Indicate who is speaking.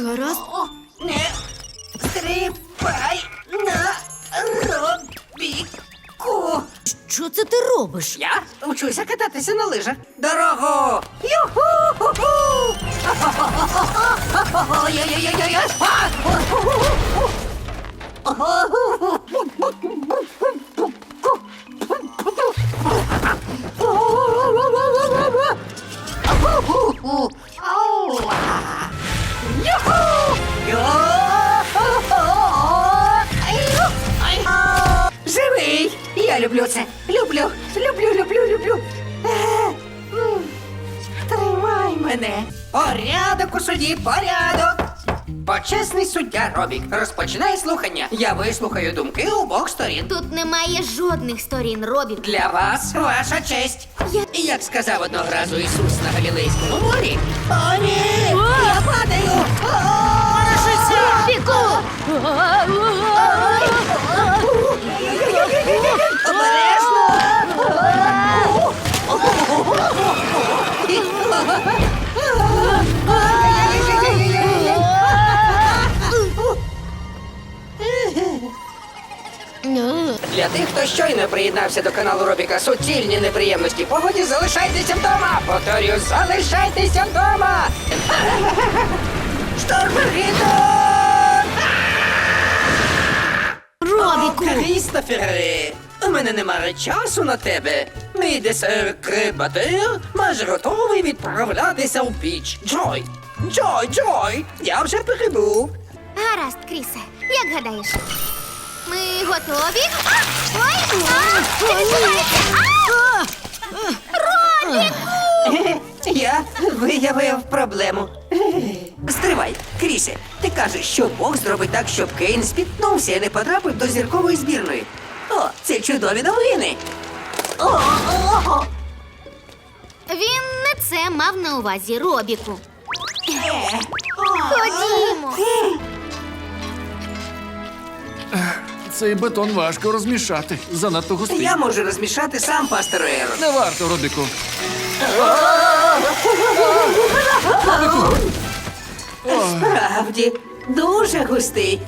Speaker 1: гаразд?
Speaker 2: О, не стрибай на робіку.
Speaker 1: Що це ти робиш?
Speaker 2: Я вчуся кататися на лижах. Дорогу! Юху! Ой-ой-ой-ой-ой! Я люблю це. Люблю, люблю, люблю, люблю. Е, Тримай мене. Порядок у суді, порядок. Почесний суддя Робік розпочинає слухання. Я вислухаю думки обох сторін.
Speaker 3: Тут немає жодних сторін, Робік.
Speaker 2: Для вас ваша честь.
Speaker 3: Я-
Speaker 2: І як сказав одного разу Ісус на Галілейському морі. О, ні! Я падаю!
Speaker 3: Робіку!
Speaker 2: Для тих, хто щойно приєднався до каналу Робіка суцільні неприємності погоді, залишайтеся вдома! Повторюю, залишайтеся вдома! Штормгідон!
Speaker 3: Робіку!
Speaker 2: Крістофере, у мене немає часу на тебе. Мій десер кребатир майже готовий відправлятися у піч. Джой! Джой, Джой! Я вже прибув.
Speaker 3: Гаразд, Крісе, як гадаєш? Ми готові? А! Ой! А! Ти? А!
Speaker 2: Я виявив проблему. Стривай, Крісе, ти кажеш, що Бог зробить так, щоб Кейн спіткнувся і не потрапив до зіркової збірної. О, це чудові новини. О, о, о.
Speaker 3: Він не це мав на увазі, Робіку.
Speaker 2: Е,
Speaker 3: Ходімо.
Speaker 4: Цей бетон важко розмішати. Занадто густий.
Speaker 2: Я можу розмішати сам пастор Ерон.
Speaker 4: Не варто, Робіку.
Speaker 2: Справді, дуже густий.